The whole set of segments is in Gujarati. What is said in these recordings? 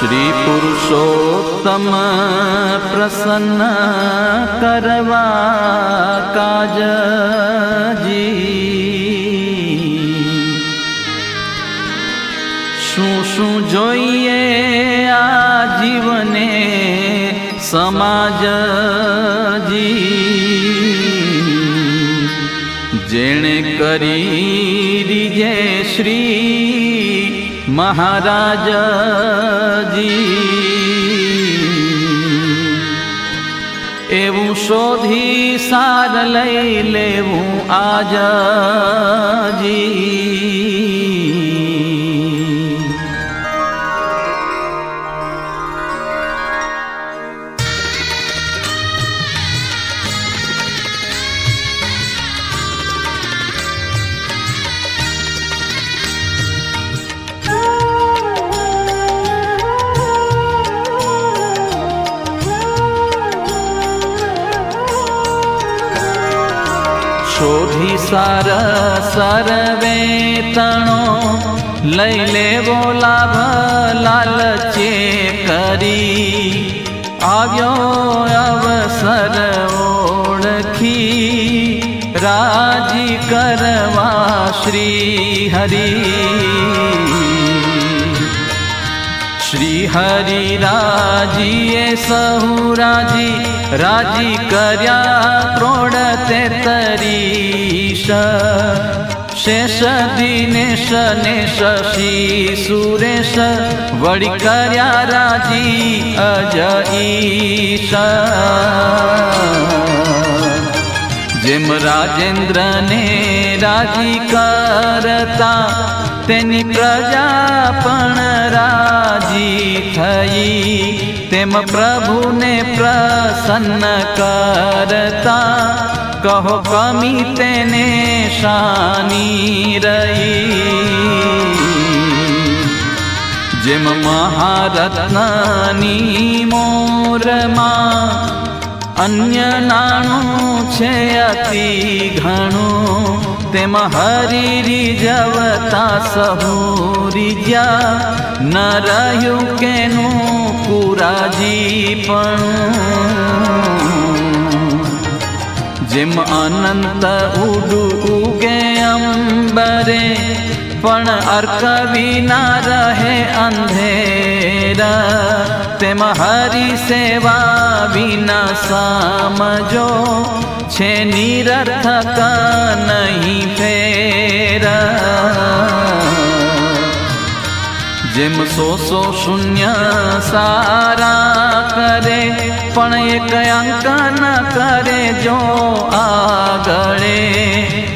શ્રી પુરુષોત્તમ પ્રસન્ન કરવા કાજજી શું શું જોઈએ આ જીવને સમાજજી જેણે કરી રીજે શ્રી મહારાજજી એવું શોધી સાર લઈ લેવું આજી સરવે તણો લઈ લેવો લાભ લાલચે કરી. આવ્યો અવસર ઓળખી રાજી કરવા શ્રી હરી. હરિ રાજીએ સહુ રાજી રાજી કર્યા ક્રોડ તેતરીશ શેષ દિનેશ ને શશી સુરેશ વળી કર્યા રાજી ઈશ જેમ રાજેન્દ્રને રાજી કરતા તેની પ્રજા પણ રાજી થઈ. તેમ પ્રભુને પ્રસન્ન કરતા કહો, કમી તેને શાની રહી. જેમ મહારત્નની મોરમાં અન્ય નાણું છે અતિ ઘણું તેમ હરી રીઝવતા સહુ રીજ્યા ન રહ્યું કેનું કુરાજી પણ. જેમ અનંત ઉડુ ઉગે અંબરે, પણ અર્ક વિના રહે અંધેરા. તેમ હરી સેવા વિના સમજો છે નિરર્થક નહીં ફેરા. જેમ સો સો શૂન્ય સારા કરે, પણ એક અંક ન કરે જો આગળે,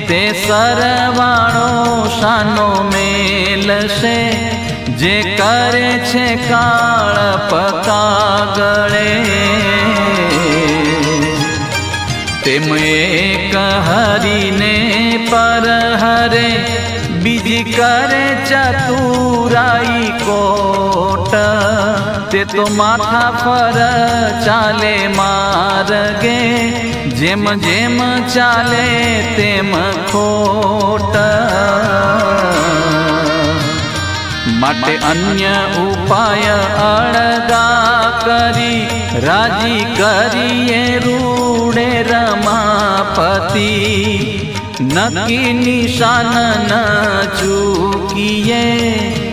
તે સરવાળો શાનો મેલશે જે કરે છે કાળ પકાગળે. તેમ એક હરીને પર હરે, બીજી કરે ચતુરાઈ કોટ. તે તો માથા પર ચાલે માર્ગે, જેમ જેમ ચાલે તેમ ખોટ. માટે અન્ય ઉપાય અડગા કરી, રાજી કરીએ રૂડે રમાપતિ. નક્કી નિશાન ન ચૂકીએ,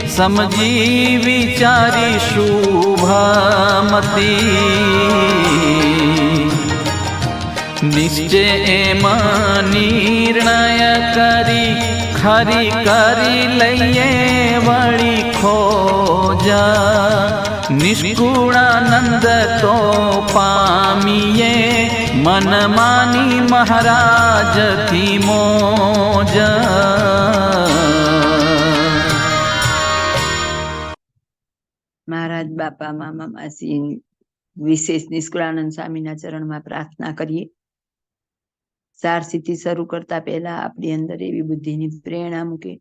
સમજી વિચારી શુભમતી. નિશ્ચય એમાં નિર્ણય કરી ખરી કરી લઈએ વળી ખોજા। નિષ્કુળાનંદ તો પામીએ મન માની મહારાજથી મોજ। મહારાજ બાપા, મામા, માસી વિશેષ નિષ્કુળાનંદ સ્વામીના ચરણમાં પ્રાર્થના કરીએ। સાર સિદ્ધિ શરૂ કરતા પહેલા આપણી અંદર એવી બુદ્ધિની પ્રેરણા મૂકે.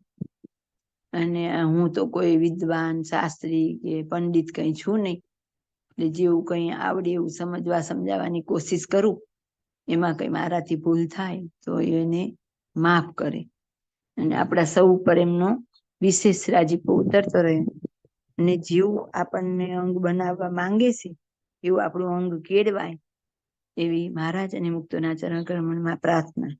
અને હું તો કોઈ વિદ્વાન, શાસ્ત્રી કે પંડિત કઈ છું નહીં. એટલે જેવું કઈ આવડે એવું સમજવા, સમજાવવાની કોશિશ કરું, એમાં કઈ મારાથી ભૂલ થાય તો એને માફ કરે. અને આપણા સૌ ઉપર એમનો વિશેષ રાજીપો ઉતરતો રહે. અને જેવું આપણને અંગ બનાવવા માંગે છે, એવું આપણું અંગ કેળવાય. એવી મહારાજ અને મુક્તોના ચરણ કમળમાં પ્રાર્થના.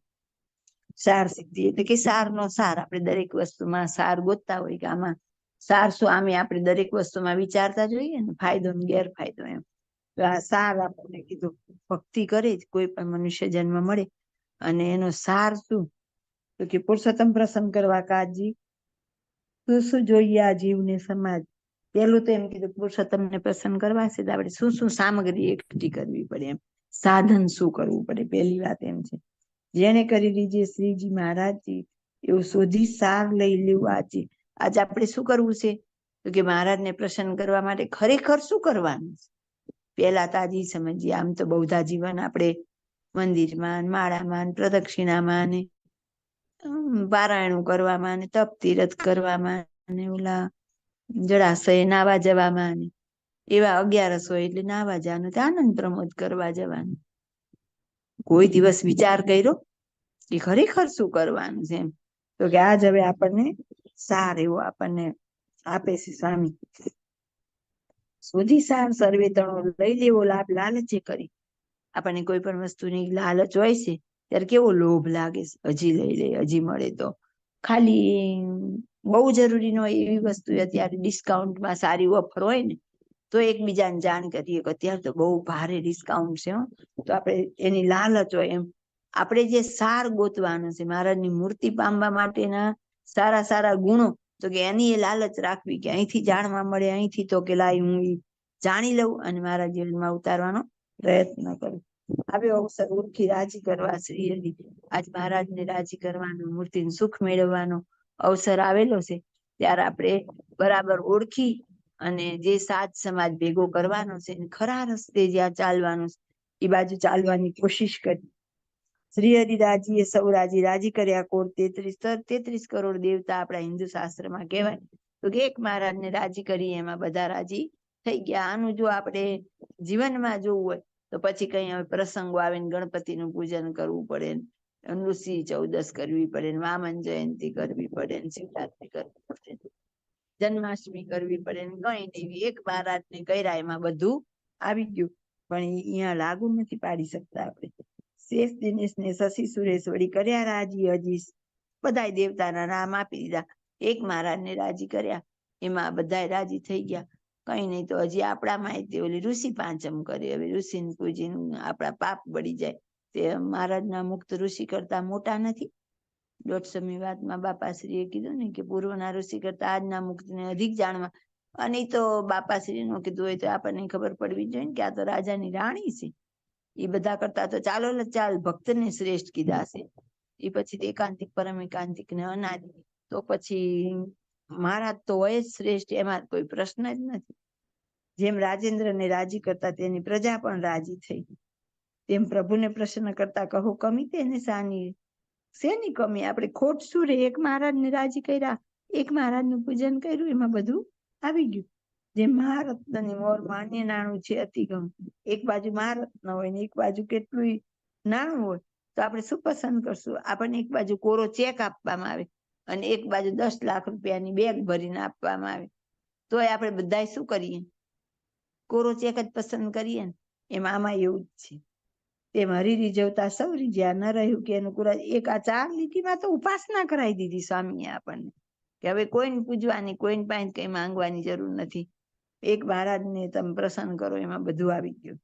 સાર સિદ્ધિ એટલે કે સારનો સાર. આપણે દરેક વસ્તુમાં સાર ગોતતા હોય કે આમાં સાર શું? આમે આપણે દરેક વસ્તુમાં વિચારતા જોઈએ ને ફાયદો ને ગેરફાયદો એમ. સાર આપણને કીધું, ભક્તિ કરે જ, કોઈ પણ મનુષ્ય જન્મ મળે અને એનો સાર શું? તો કે પુરુષોત્તમ પ્રસન્ન કરવા કાજી, શું શું જોઈએ આ જીવને સમાજ? પેલું તો એમ કીધું પુરુષોત્તમને પ્રસન્ન કરવા છે. આપણે શું શું સામગ્રી એકઠી કરવી પડે એમ. સાધન શું કરવું પડે? પહેલી વાત એમ છે. જેને કરી લીધી શ્રીજી મહારાજજી, એવું શોધી સાર લઈ લેવું આજે આજે આપણે શું કરવું છે? તો કે મહારાજને પ્રસન્ન કરવા માટે ખરેખર શું કરવાનું છે? પેલા તાજી સમજીએ, આમ તો બૌદ્ધા જીવન આપણે મંદિરમાં માળામાં પ્રદક્ષિણામાં ને પારાયણું કરવામાં ને, તપ, તીરથ કરવામાં ને ઓલા જળાશય નાવા જવામાં ને. એવા અગિયારસ હોય એટલે નાવા જવાનું આનંદ પ્રમોદ કરવા જવાનું. કોઈ દિવસ વિચાર કર્યો કે ખરેખર શું કરવાનું છે તો કે આજ હવે આપણને સાર એવો આપણને આપે છે સ્વામી. સુધી સાર સર્વે તણો લઈ લેવો લાભ લાલચે કરી. આપણને કોઈ પણ વસ્તુની લાલચ હોય છે, ત્યારે કેવો લોભ લાગે હજી લઈ લે, હજી મળે તો. ખાલી બહુ જરૂરી ન હોય એવી વસ્તુ, અત્યારે ડિસ્કાઉન્ટમાં સારી ઓફર હોય ને તો એકબીજાને જાણ કરીએ કે અત્યારે તો બહુ ભારે ડિસ્કાઉન્ટ છે તો આપણે એની લાલચ હોય એમ. આપણે જે સાર ગોતવાનો છે, મહારાજની મૂર્તિ પામવા માટેના સારા સારા ગુણો, તો કે એની એ લાલચ રાખવી કે અહીંથી જાણવા મળે, અહીંથી તો કે લાય હું જાણી લઉં અને મારા જીવનમાં ઉતારવાનો પ્રયત્ન કરું. આવ્યો અવસર ઓળખી રાજી કરવા શ્રી હરિ. આજ મહારાજને રાજી કરવાનો, મૂર્તિને સુખ મેળવવાનો અવસર આવેલો છે. ત્યારે આપણે બરાબર ઓળખી અને જે સાત સમાજ ભેગો કરવાનો છે ખરા રસ્તે જ્યાં ચાલવાનું છે. એ બાજુ ચાલવાની કોશિશ કરી. શ્રી હરિ રાજીએ સૌ રાજી કર્યા કોર તેત્રીસ તેત્રીસ કરોડ દેવતા આપણા હિન્દુ શાસ્ત્રમાં કહેવાય. તો કે એક મહારાજને રાજી કરી એમાં બધા રાજી થઈ ગયા. આનું જો આપણે જીવનમાં જોવું હોય તો પછી કઈ હવે પ્રસંગો આવે ને ગણપતિનું પૂજન કરવું પડે ને ચૌદસ કરવી પડે ને વામન જયંતિ કરવી પડે ને શિવરાત્રી કરવી પડે જન્માષ્ટમી કરવી પડે ને કઈ નહીં એક મહારાજને કર્યા એમાં બધું આવી ગયું. પણ અહીંયા લાગુ નથી પાડી શકતા આપણે. શેષ દિનેશ ને શશી સુરેશ વળી કર્યા રાજી હજી. બધા દેવતાના નામ આપી દીધા. એક મહારાજને રાજી કર્યા. એમાં બધા રાજી થઈ ગયા. કઈ નહીં તો હજી આપણામાં તે ઓલી ઋષિ પાંચમ કરી. હવે ઋષિને પૂજીને આપણા પાપ બળી જાય. તે મહારાજના મુક્ત ઋષિ કરતા મોટા નથી. દોઢસોમી વાતમાં બાપાશ્રીએ કીધું ને કે પૂર્વના ઋષિ કરતા આજના મુક્તને અધિક જાણવા. અને તો બાપાશ્રીનું કીધું હોય તો આપણને ખબર પડવી જોઈએ કે આ તો રાજાની રાણી છે. એ બધા કરતા તો ચાલો ચાલ ભક્તને શ્રેષ્ઠ કીધા છે. એ પછી એકાંતિક, પરમ એકાંતિક ને અનાદિ. તો પછી મહારાજ તો હોય શ્રેષ્ઠ, એમાં કોઈ પ્રશ્ન જ નથી. જેમ રાજેન્દ્રને રાજી કરતા તેની પ્રજા પણ રાજી થઈ તેમ પ્રભુને પ્રસન્ન કરતા કહો કમી તેને સાની શેની કમી આપણે ખોટ શું રે એક મહારાજને રાજી કર્યા, એક મહારાજનું પૂજન કર્યું, એમાં બધું આવી ગયું. જે મહારત્નની મોર માન્ય નાણું છે અતિગમ. એક બાજુ મહારત્ન હોય ને એક બાજુ કેટલું નાણું હોય, તો આપણે શું પસંદ કરશું? આપણને એક બાજુ કોરો ચેક આપવામાં આવે અને એક બાજુ દસ લાખ રૂપિયાની બેગ ભરીને આપવામાં આવે. તો આપણે બધા શું કરીએ? કોરો ચેક જ પસંદ કરીએ ને? એમાં આમાં એવું જ છે. તેમ હરી રીઝવતા સૌ રીઝ્યા ન રહ્યું કે એનું કુરાજ એક આ ચાર લીટીમાં તો ઉપાસના કરાવી દીધી સ્વામીએ આપણને. કે હવે કોઈને પૂજવાની, કોઈને પાસે કઈ માંગવાની જરૂર નથી. એક મહારાજને તમે પ્રસન્ન કરો, એમાં બધું આવી ગયું.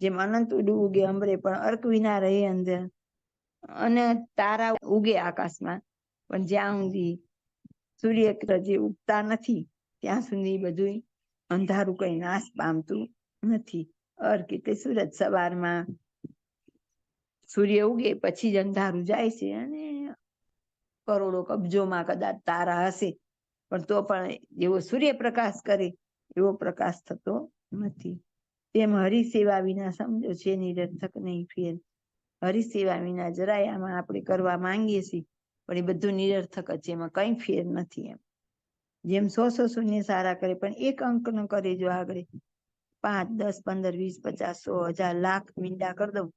જેમ અનંત ઉડું ઉગે અંબરે પણ અર્ક વિના રહે અંદર. અને તારા ઉગે આકાશમાં, પણ જ્યાં સુધી સૂર્ય જે ઉગતા નથી, ત્યાં સુધી બધું અંધારું કઈ નાશ પામતું નથી. અર્ક એટલે સુરત સવારમાં સૂર્ય ઉગે પછી જ અંધારું જાય છે અને કરોડો કબજોમાં કદાચ તારા હશે. પણ તો પણ એવો સૂર્યપ્રકાશ કરે એવો પ્રકાશ થતો નથી. તેમ હરિસેવા વિના સમજો છે નિરર્થક નહીં ફેર. હરિસેવા વિના જરાય આમાં આપણે કરવા માંગીએ છીએ, પણ એ બધું નિરર્થક જ છે, એમાં કઈ ફેર નથી એમ. જેમ સો સો શૂન્ય સારા કરે, પણ એક અંક ન કરે જો આગળ. પાંચ, દસ, પંદર, વીસ, પચાસ, સો હજાર લાખ મીંડા કરી દઉં.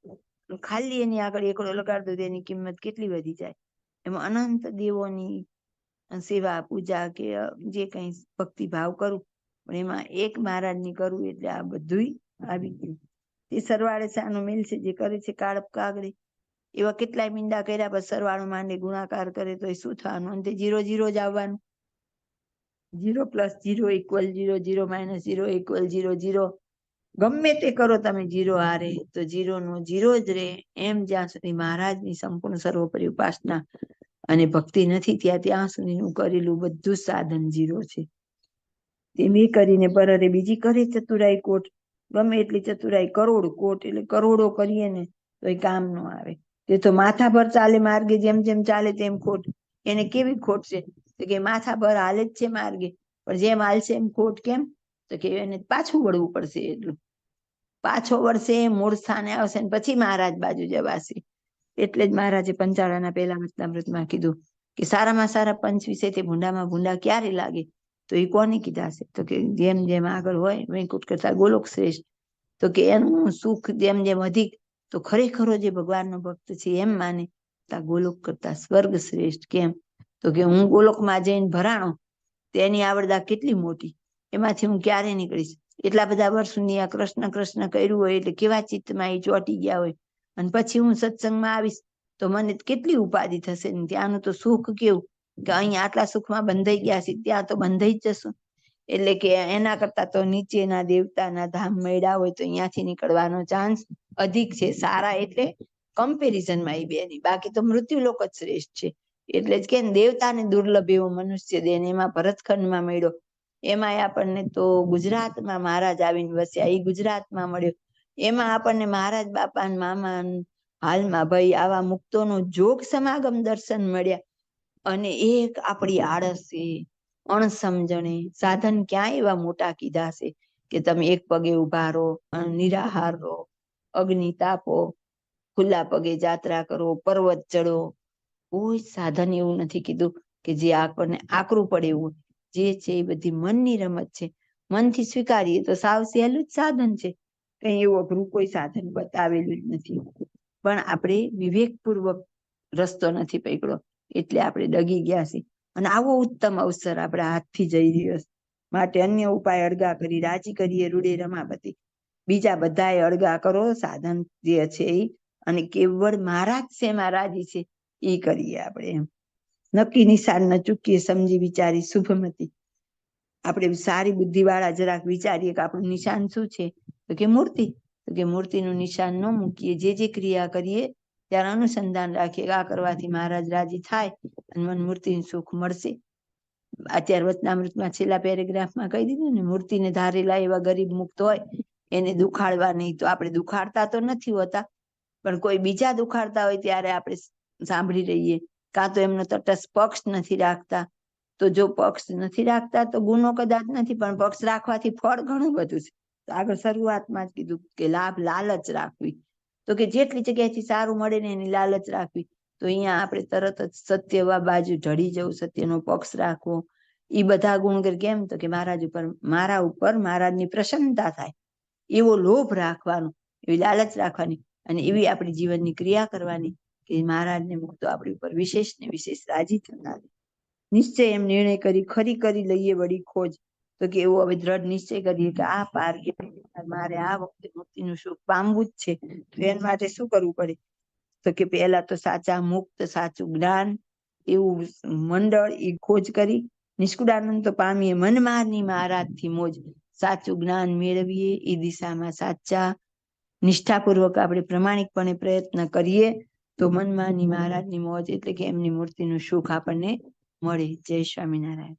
ખાલી એની આગળ એકડો લગાડ દો તો એની કિંમત કેટલી વધી જાય. એમાં અનંત દેવોની સેવા, પૂજા કે જે કઈ ભક્તિ ભાવ કરું, પણ એમાં એક મહારાજની કરવું એટલે આ બધુંય આવી ગયું. તે સરવાળે સાનો મેલ છે, જે કરે છે કાળપ કાગડે. એવા કેટલાય મીંડા કર્યા પછી સરવાળો માંડે ગુણાકાર કરે તો એ શું થવાનું? અંતે જીરો જીરો જ આવવાનું. Zero plus zero equal zero zero minus zero equal zero zero ગમે તે કરો તમે જીરો હારે, તો જીરો જીરો જ રે એમ જ્યાં સુધી મહારાજની સંપૂર્ણ સર્વોપરી ઉપાસના અને ભક્તિ નથી, ત્યાં ત્યાં સુધીનું કરેલું બધું સાધન જીરો છે. તેમ એ કરીને પરરે બીજી કરે ચતુરાઈ કોટ, ગમે એટલી ચતુરાઈ કરોડ કોટ, એટલે કરોડો કરીએ ને તો એ કામ નો આવે. તે તો માથા પર ચાલે માર્ગે, જેમ જેમ ચાલે તેમ ખોટ. એને કેવી ખોટ છે? તો કે માથા પર હાલે જ છે માર્ગે, પણ જેમ હાલશે એમ ખોટ કેમ? તો કે એને પાછું વળવું પડશે એટલું. પાછો વળશે, મૂળ સ્થાને આવશે પછી મહારાજ બાજુ જવાશે. એટલે જ મહારાજે પંચાળાના પહેલા મતનામૃતમાં કીધું કે સારામાં સારા પંચ વિશે તે ભૂંડામાં ભૂંડા ક્યારે લાગે? તો એ કોને કીધા છે તો કે જેમ જેમ આગળ હોય વૈકુટ કરતા ગોલોક શ્રેષ્ઠ. તો કે એનું સુખ જેમ જેમ અધિક, તો ખરેખરો જે ભગવાનનો ભક્ત છે એમ માને, તા ગોલોક કરતા સ્વર્ગ શ્રેષ્ઠ કેમ? તો કે હું ગોલોકમાં જઈને ભરાણો, તેની આવડતા કેટલી મોટી? એમાંથી હું ક્યારે નીકળીશ? એટલા બધા વર્ષ આ કૃષ્ણ કૃષ્ણ કર્યું હોય એટલે કેવા ચિત્તમાં એ ચોંટી ગયા હોય. અને પછી હું સત્સંગમાં આવીશ તો મને કેટલી ઉપાધિ થશે ને ત્યાંનું તો સુખ કેવું? કે અહીંયા આટલા સુખમાં બંધાઈ ગયા છે, ત્યાં તો બંધાઈ જશું. એટલે કે એના કરતા તો નીચેના દેવતાના ધામ મળ્યા હોય તો અહીંયાથી નીકળવાનો ચાન્સ અધિક છે, સારા એટલે કમ્પેરિઝનમાં એ બેની. બાકી તો મૃત્યુ લોક જ શ્રેષ્ઠ છે. એટલે જ કે દેવતાને દુર્લભ એવો મનુષ્ય દેહ એમાં ભરતખંડમાં મળ્યો. એમાં આપણને તો ગુજરાતમાં મહારાજ આવીને વસ્યા એ ગુજરાતમાં મળ્યો. એમાં આપણને મહારાજ બાપા મામા હાલમાં ભાઈ આવા મુક્તોનો જોગ સમાગમ દર્શન મળ્યા. અને એક આપણી આળસે અણસમજણે સાધન ક્યાં એવા મોટા કીધા છે કે તમે એક પગે ઊભા રહો નિરાહાર રહો, અગ્નિ તાપો, ખુલ્લા પગે જાત્રા કરો, પર્વત ચડો કોઈ સાધન એવું નથી કીધું કે જે આપણને આકરું પડે એવું જે છે એ બધી મનની રમત છે. મનથી સ્વીકારીએ તો સાવ સહેલું જ સાધન છે. કઈ એવું અઘરું કોઈ સાધન બતાવેલું જ નથી. પણ આપણે વિવેકપૂર્વક રસ્તો નથી પકડ્યો. એટલે આપણે ડગી ગયા છે અને આવો ઉત્તમ અવસર આપણા હાથથી જઈ રહ્યો છે. માટે અન્ય ઉપાય અળગા કરી, રાજી કરીએ રૂડે રમાપતિ. બીજા બધાએ અળગા કરો, સાધન જે છે એ. અને કેવળ મારા છે એમાં રાજી છે, એ કરીએ આપણે એમ. નક્કી નિશાન ન ચૂકીએ સમજી વિચારી શુભમતી આપણે સારી બુદ્ધિ વાળા જરાક વિચારીએ કે આપણું નિશાન શું છે? તો કે મૂર્તિ. તો કે મૂર્તિનું નિશાન ન મૂકીએ. જે જે ક્રિયા કરીએ ત્યારે અનુસંધાન રાખીએ આ કરવાથી મહારાજ રાજી થાય અને મન મૂર્તિનું સુખ મળશે. અત્યારે વચનામૃતમાં છેલ્લા પેરેગ્રાફમાં કહી દીધું ને, મૂર્તિને ધારેલા એવા ગરીબ મુક્ત હોય, એને દુખાડવા નહીં. તો આપણે દુખાડતા તો નથી હોતા, પણ કોઈ બીજા દુખાડતા હોય ત્યારે આપણે સાંભળી રહીએ. કાં તો એમનો તટસ્થ પક્ષ નથી રાખતા. તો જો પક્ષ નથી રાખતા, તો ગુનો કદાચ નથી, પણ પક્ષ રાખવાથી ફળ ઘણું બધું છે. તો આગળ શરૂઆતમાં જ કીધું કે લાભ લાલચ રાખવી. તો કે જેટલી જગ્યાએથી સારું મળે ને એની લાલચ રાખવી. તો અહીંયા આપણે તરત જ સત્યવા બાજુ ઢળી જવું, સત્યનો પક્ષ રાખવો. એ બધા ગુણ કેમ? તો કે મહારાજ ઉપર, મારા ઉપર મહારાજની પ્રસન્નતા થાય. એવો લોભ રાખવાનો, એવી લાલચ રાખવાની અને એવી આપણી જીવનની ક્રિયા કરવાની. કે મહારાજને મુક્તો આપણી ઉપર વિશેષ ને વિશેષ રાજી થનારી. નિશ્ચય એમ નિર્ણય કરી, ખરી કરી લઈએ વળી ખોજ. તો કે એવો હવે દ્રઢ નિશ્ચય કરીએ કે આ પાર મારે આ વખતે મુક્તિનું સુખ પામવું જ છે. તો એના માટે શું કરવું પડે? તો કે પહેલા તો સાચા મુક્ત, સાચું જ્ઞાન, એવું મંડળ એ ખોજ કરી. નિષ્કુળાનંદ તો પામીએ મનમારની મહારાજથી મોજ. સાચું જ્ઞાન મેળવીએ એ દિશામાં સાચા નિષ્ઠાપૂર્વક આપણે પ્રમાણિકપણે પ્રયત્ન કરીએ. તો મનમાની મહારાજની મોજ એટલે કે એમની મૂર્તિનું સુખ આપણને મળે. જય સ્વામિનારાયણ.